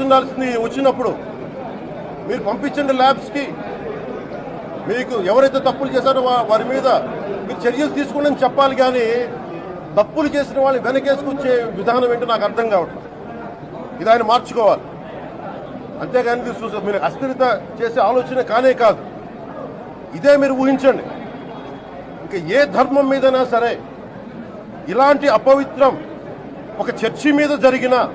ఉండాల్సింది వచ్చినప్పుడు మీరు పంపించండి ల్యాబ్స్కి మీకు ఎవరైతే తప్పులు చేశారో వారి మీద మీరు చర్యలు తీసుకోండి చెప్పాలి కానీ తప్పులు చేసిన వాళ్ళని వెనకేసుకొచ్చే విధానం ఏంటో నాకు అర్థం కావట్లేదు. ఇది ఆయన మార్చుకోవాలి. అంతేగాని ఇది చూసా- మీరు అస్థిరత చేసే ఆలోచన కానే కాదు. ఇదే మీరు ఊహించండి. ఇంకా ఏ ధర్మం మీదైనా సరే ఇలాంటి అపవిత్రం ఒక చర్చి మీద జరిగిన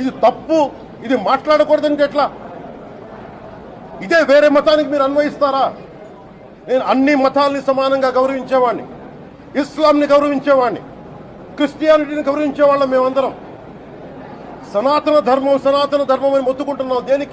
ఇది తప్పు ఇది మాట్లాడకూడదు అంటే ఎట్లా? ఇదే వేరే మతానికి మీరు అన్వయిస్తారా? నేను అన్ని మతాల్ని సమానంగా గౌరవించేవాడిని ఇస్లాంని గౌరవించేవాడిని క్రిస్టియానిటీని గౌరవించేవాళ్ళం మేమందరం. సనాతన ధర్మం సనాతన ధర్మం అని మొత్తుకుంటున్నాం. దేనికి